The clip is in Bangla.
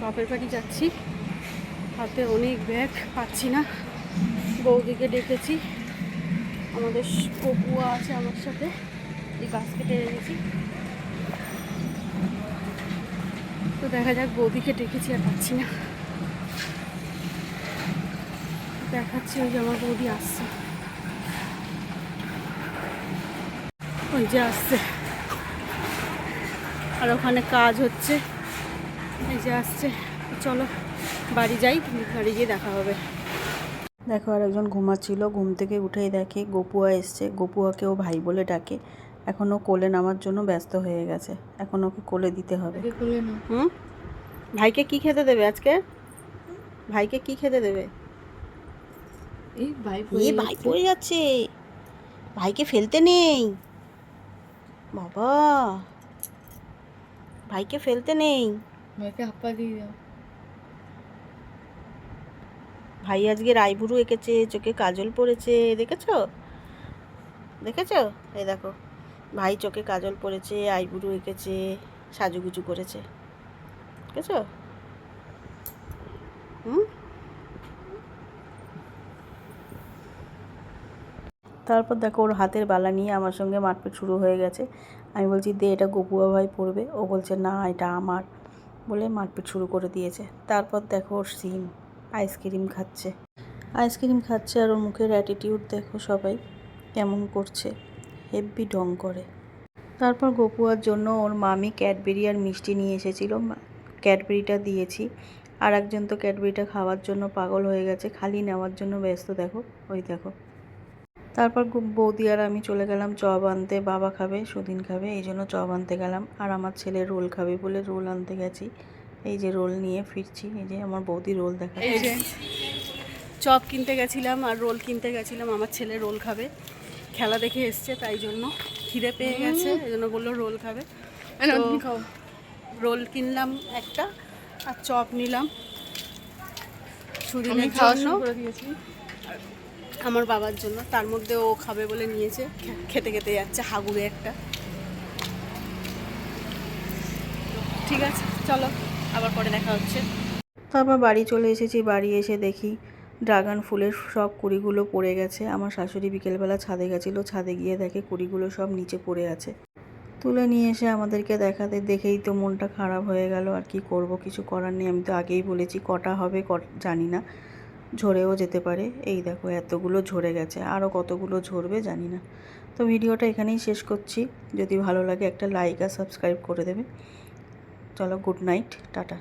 বাপের বাড়ি যাচ্ছি। হাতে অনেক ব্যাগ, পাচ্ছি না। বৌদিকে ডেকেছি। আমাদের কপুয়া আছে আমার সাথে। এই বাস্কেটে এনেছি। তো দেখা যাক, বৌদিকে ডেকেছি আর পাচ্ছি না। দেখাচ্ছি ওই যে আমার বৌদি আসছে। ওই যে আসছে। আর ওখানে কাজ হচ্ছে। এই যে আসছে। চলো বাড়ি যাই বাড়ি গিয়ে দেখা হবে। দেখো আর একজন ঘুমাচ্ছিল। ঘুম থেকে উঠেই দেখে গপুয়া এসছে। গপুয়াকে ও ভাই বলে ডাকে। এখনও কোলে নামার জন্য ব্যস্ত হয়ে গেছে। এখন ওকে কোলে দিতে হবে। হুম? ভাইকে কি খেতে দেবে আজকে? ভাইকে কি খেতে দেবে? এই ভাই পড়ে যাচ্ছে। ভাইকে ফেলতে নেই। বাবা। ভাইকে ফেলতে নেই। হাপ্পা দিয়ে দাও ভাই আজকে রাইবুরু এঁকেছে চোখে কাজল পড়েছে দেখেছ দেখেছ এই দেখো ভাই চোখে কাজল পড়েছে আইবুরু এঁকেছে সাজুগুজু করেছে দেখেছ হুম তারপর দেখো, ওর হাতের বালা নিয়ে আমার সঙ্গে মারপিট শুরু হয়ে গেছে। আমি বলছি, দে, এটা গপুয়া ভাই পড়বে ও বলছে, না, এটা আমার। বলে মারপিট শুরু করে দিয়েছে। তারপর দেখো ওর সিম, আইসক্রিম খাচ্ছে। আইসক্রিম খাচ্ছে আর ওর মুখের অ্যাটিটিউড দেখো সবাই কেমন করছে হেব্বি ঢং করে। তারপর গপুয়ার জন্য ওর মামি ক্যাডবেরি আর মিষ্টি নিয়ে এসেছিল। ক্যাডবেরিটা দিয়েছি। আর একজন তো ক্যাডবেরিটা খাওয়ার জন্য পাগল হয়ে গেছে, খালি নেওয়ার জন্য ব্যস্ত দেখো, ওই দেখো। তারপর বৌদি আর আমি চলে গেলাম চপ আনতে বাবা খাবে সুদিন খাবে এই জন্য চপ আনতে গেলাম। আর আমার ছেলে রোল খাবে বলে রোল আনতে গেছি। এই যে রোল নিয়ে ফিরছি এই যে আমার বৌদি রোল দেখা এই যে চপ কিনতে গেছিলাম আর রোল কিনতে গেছিলাম আমার ছেলে রোল খাবে। খেলা দেখে এসছে তাই জন্য খিদে পেয়ে গেছে এই জন্য বলল রোল খাবে। রোল কিনলাম একটা আর চপ নিলাম। সুদিনের আমার বাবার জন্য। তার মধ্যে ও খাবে বলে নিয়েছে। খেতে খেতে যাচ্ছে হাগুড়ে একটা। ঠিক আছে, চলো, আবার পরে দেখা হচ্ছে। তারপর বাড়ি চলে এসেছি, বাড়ি এসে দেখি ড্রাগন ফুলের সব কুড়িগুলো পড়ে গেছে। আমার শাশুড়ি বিকেলবেলা ছাদে গেছিল। ছাদে গিয়ে দেখে কুড়িগুলো সব নিচে পড়ে আছে। তুলে নিয়ে এসে আমাদেরকে দেখাতে, দেখেই তো মনটা খারাপ হয়ে গেল। আর কি করব, কিছু করার নেই। আমি তো আগেই বলেছি, কটা হবে জানি না। ঝরেও যেতে পারে। এই দেখো, এতগুলো ঝরে গেছে। আরও কতগুলো ঝরবে জানি না। তো ভিডিওটা এখানেই শেষ করছি। যদি ভালো লাগে একটা লাইক আর সাবস্ক্রাইব করে দেবে। চলো গুড নাইট টাটা।